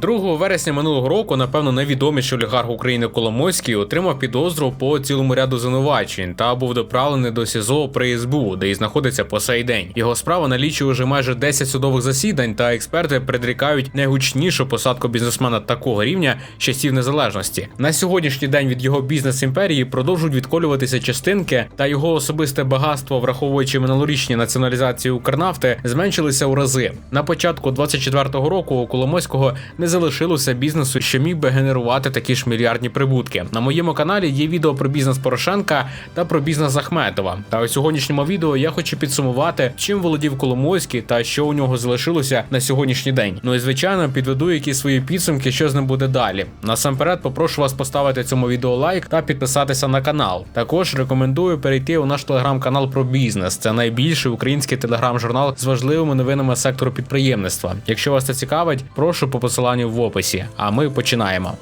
2 вересня минулого року, напевно, найвідоміший олігарх України Коломойський отримав підозру по цілому ряду звинувачень та був доправлений до СІЗО при СБУ, де і знаходиться по сей день. Його справа налічує вже майже 10 судових засідань, та експерти предрікають найгучнішу посадку бізнесмена такого рівня часів незалежності. На сьогоднішній день від його бізнес імперії продовжують відколюватися частинки, та його особисте багатство, враховуючи минулорічні націоналізації Укрнафти, зменшилися у рази. На початку 24-го року у Коломойського не залишилося бізнесу, що міг би генерувати такі ж мільярдні прибутки. На моєму каналі є відео про бізнес Порошенка та про бізнес Ахметова. Та у сьогоднішньому відео я хочу підсумувати, чим володів Коломойський та що у нього залишилося на сьогоднішній день. Ну і звичайно, підведу якісь свої підсумки, що з ним буде далі. Насамперед, попрошу вас поставити цьому відео лайк та підписатися на канал. Також рекомендую перейти у наш телеграм-канал про бізнес. Це найбільший український телеграм-журнал з важливими новинами сектору підприємництва. Якщо вас це цікавить, прошу по посиланню в описі. А ми починаємо.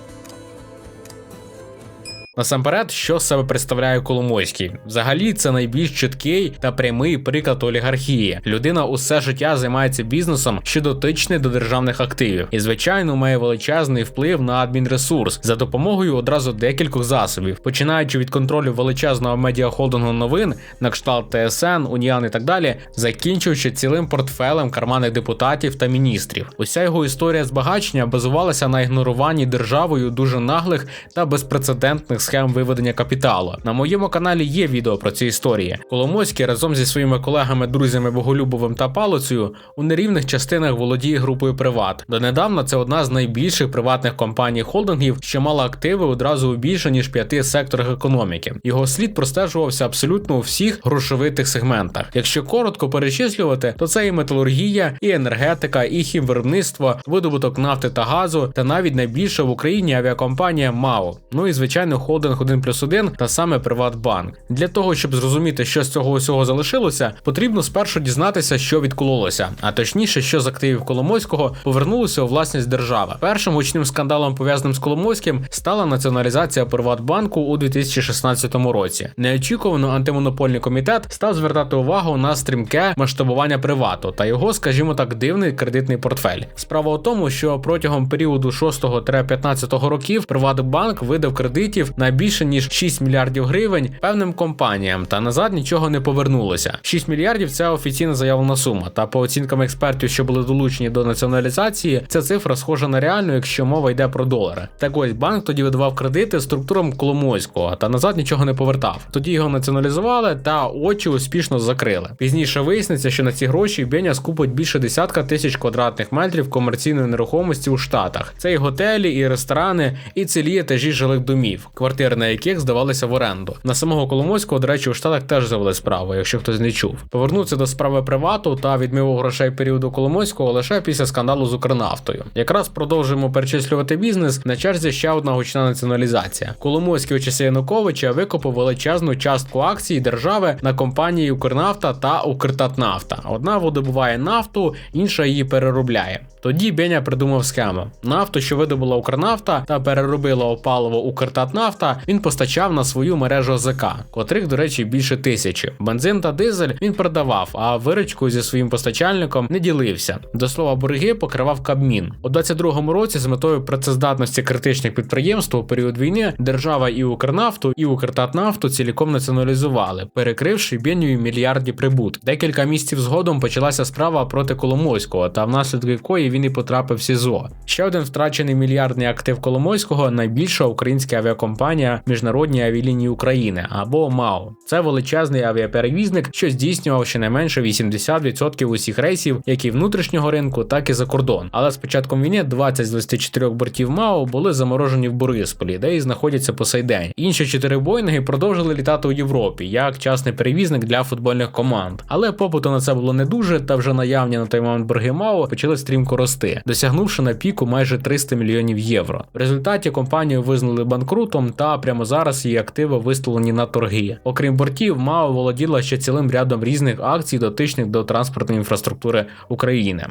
Насамперед, що з себе представляє Коломойський? Взагалі, це найбільш чіткий та прямий приклад олігархії. Людина усе життя займається бізнесом, що дотичний до державних активів, і звичайно має величезний вплив на адмінресурс за допомогою одразу декількох засобів, починаючи від контролю величезного медіахолдингу новин, на кшталт ТСН, Уніан і так далі, закінчуючи цілим портфелем карманних депутатів та міністрів. Уся його історія збагачення базувалася на ігноруванні державою дуже наглих та безпрецедентних схем виведення капіталу. На моєму каналі є відео про ці історії. Коломойський разом зі своїми колегами, друзями Боголюбовим та Палицею у нерівних частинах володіє групою Приват. Донедавна це одна з найбільших приватних компаній холдингів, що мала активи одразу у більше ніж п'яти секторах економіки. Його слід простежувався абсолютно у всіх грошовитих сегментах. Якщо коротко перечислювати, то це і металургія, і енергетика, і хімвиробництво, видобуток нафти та газу, та навіть найбільша в Україні авіакомпанія МАО. Ну і звичайно, холдинг 1 плюс 1 та саме Приватбанк. Для того, щоб зрозуміти, що з цього усього залишилося, потрібно спершу дізнатися, що відкололося, а точніше, що з активів Коломойського повернулося у власність держави. Першим гучним скандалом, пов'язаним з Коломойським, стала націоналізація Приватбанку у 2016 році. Неочікувано антимонопольний комітет став звертати увагу на стрімке масштабування привату та його, скажімо так, дивний кредитний портфель. Справа у тому, що протягом періоду 6-15 років Приватбанк видав кредитів на більше ніж 6 мільярдів гривень певним компаніям, та назад нічого не повернулося. 6 мільярдів це офіційно заявлена сума. Та по оцінкам експертів, що були долучені до націоналізації, ця цифра схожа на реальну, якщо мова йде про долари. Так ось банк тоді видавав кредити структурам Коломойського, та назад нічого не повертав. Тоді його націоналізували та очі успішно закрили. Пізніше виясниться, що на ці гроші Беня скупить більше десятка тисяч квадратних метрів комерційної нерухомості у Штатах. Це і готелі, і ресторани, і цілі етажі жилих домів, на яких здавалися в оренду. На самого Коломойського, до речі, у Штатах теж завели справу, якщо хтось не чув. Повернутися до справи привату та відмиву грошей періоду Коломойського лише після скандалу з Укрнафтою. Якраз продовжуємо перечислювати бізнес. На черзі ще одна гучна націоналізація. Коломойський у часи Януковича викупив величезну частку акцій держави на компанії Укрнафта та Укртатнафта. Одна видобуває нафту, інша її переробляє. Тоді Беня придумав схему. Нафту, що видобула Укрнафта та переробила опаливо Укртатнафта, він постачав на свою мережу АЗК, котрих, до речі, більше тисячі. Бензин та дизель він продавав, а виручку зі своїм постачальником не ділився. До слова, борги покривав Кабмін. У 22-му році з метою працездатності критичних підприємств у період війни держава і Укрнафту, і Укртатнафту ціліком націоналізували, перекривши Бенію мільярді прибут. Декілька місяців згодом почалася справа проти Коломойського, та внаслідок якої він і потрапив в СІЗО. Ще один втрачений мільярдний актив Коломойського найбільша українська авіакомпанія Міжнародні авіалінії України або МАО. Це величезний авіаперевізник, що здійснював щонайменше 80% усіх рейсів, як і внутрішнього ринку, так і за кордон. Але з початком війни 20 з 24 бортів МАО були заморожені в Борисполі, де і знаходяться по сей день. Інші чотири Боїнги продовжили літати у Європі як частний перевізник для футбольних команд. Але попиту на це було не дуже, та вже наявні на той момент борги МАО почали стрімко рости, досягнувши на піку майже 300 мільйонів євро. В результаті компанію визнали банкрутом та прямо зараз її активи виставлені на торги. Окрім бортів, МАО володіла ще цілим рядом різних акцій, дотичних до транспортної інфраструктури України.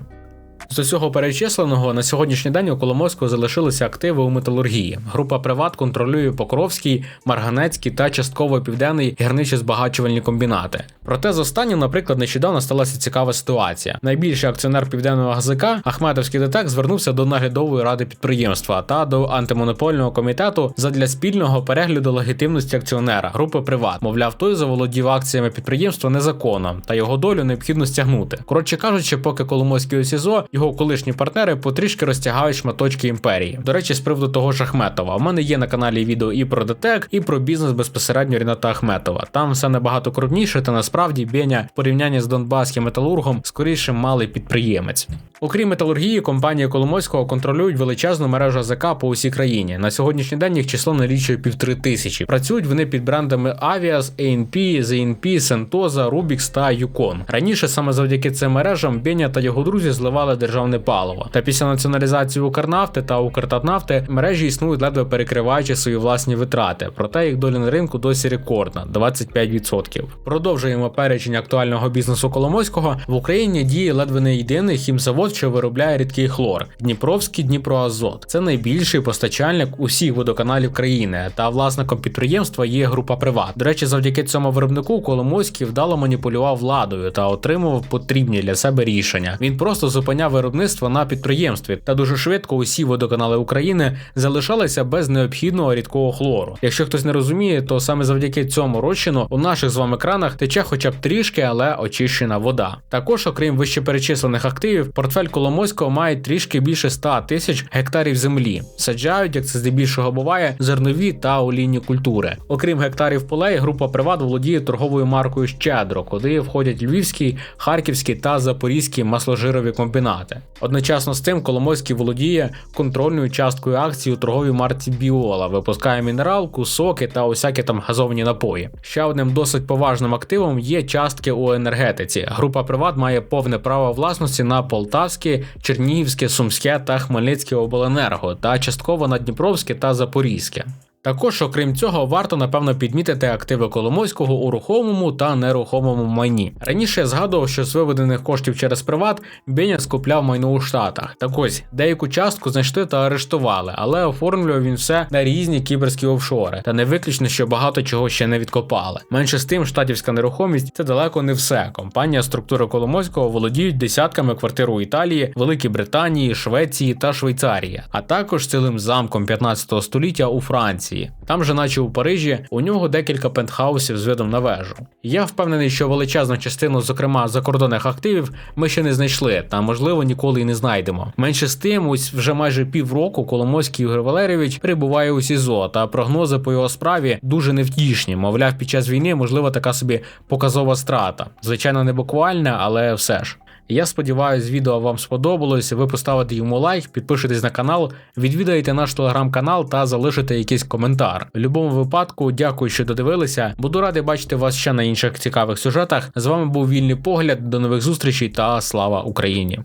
З усього перечисленого на сьогоднішній день у Коломойського залишилися активи у металургії. Група Приват контролює Покровський, Марганецький та частково південний гірничо-збагачувальні комбінати. Проте з останнім, наприклад, нещодавно сталася цікава ситуація. Найбільший акціонер південного ГЗК Ахметовський ДТЕК звернувся до наглядової ради підприємства та до антимонопольного комітету задля спільного перегляду легітимності акціонера групи Приват. Мовляв, той заволодів акціями підприємства незаконно та його долю необхідно стягнути. Коротше кажучи, поки Коломойський у СІЗО, його колишні партнери потрішки розтягають шматочки імперії. До речі, з приводу того ж Ахметова. У мене є на каналі відео і про ДТЕК, і про бізнес безпосередньо Ріната Ахметова. Там все набагато крупніше, та насправді Беня в порівнянні з Донбаським металургом скоріше малий підприємець. Окрім металургії, компанії Коломойського контролюють величезну мережу АЗК по усій країні. На сьогоднішній день їх число налічує півтори тисячі. Працюють вони під брендами Avias, ANP, ZNP, Sentosa, Rubix та Yukon. Раніше саме завдяки цим мережам Беня та його друзі зливали державне паливо. Та після націоналізації Укрнафти та Укртатнафти мережі існують ледве перекриваючи свої власні витрати. Проте їх доля на ринку досі рекордна 25%. Продовжуємо перечень актуального бізнесу Коломойського. В Україні діє ледве не єдиний хімзавод, що виробляє рідкий хлор Дніпровський Дніпроазот. Це найбільший постачальник усіх водоканалів країни. Та власником підприємства є група Приват. До речі, завдяки цьому виробнику Коломойський вдало маніпулював владою та отримував потрібні для себе рішення. Він просто зупиняв виробництво на підприємстві, та дуже швидко усі водоканали України залишалися без необхідного рідкого хлору. Якщо хтось не розуміє, то саме завдяки цьому розчину у наших з вами кранах тече хоча б трішки, але очищена вода. Також, окрім вищеперечислених активів, портфель Коломойського має трішки більше 100 тисяч гектарів землі. Саджають, як це здебільшого буває, зернові та олійні культури. Окрім гектарів полей, група Приват володіє торговою маркою Щедро, куди входять Львівський, Харківський та Запорізький масложирові комбінати. Одночасно з тим Коломойський володіє контрольною часткою акцій у торговій марці Біола, випускає мінералку, соки та усякі там газовані напої. Ще одним досить поважним активом є частки у енергетиці. Група Приват має повне право власності на Полтавське, Чернігівське, Сумське та Хмельницьке обленерго та частково на Дніпровське та Запорізьке. Також, окрім цього, варто напевно підмітити активи Коломойського у рухомому та нерухомому майні. Раніше я згадував, що з виведених коштів через приват Беня скупляв майно у Штатах. Так ось деяку частку знайшли та арештували, але оформлював він все на різні кіберські офшори. Та не виключно, що багато чого ще не відкопали. Менше з тим, штатівська нерухомість це далеко не все. Компанія структури Коломойського володіють десятками квартир у Італії, Великій Британії, Швеції та Швейцарії, а також цілим замком 15 століття у Франції. Там же, наче у Парижі, у нього декілька пентхаусів з видом на вежу. Я впевнений, що величезну частину, зокрема закордонних активів, ми ще не знайшли, та можливо ніколи і не знайдемо. Менше з тим, ось вже майже півроку Коломойський Ігор Валерійович перебуває у СІЗО, та прогнози по його справі дуже невтішні. Мовляв, під час війни можливо така собі показова страта. Звичайно, не буквальна, але все ж. Я сподіваюся, відео вам сподобалось. Ви поставите йому лайк, підпишитесь на канал, відвідаєте наш телеграм-канал та залишите якийсь коментар. В будь-якому випадку, дякую, що додивилися. Буду радий бачити вас ще на інших цікавих сюжетах. З вами був вільний погляд. До нових зустрічей та слава Україні!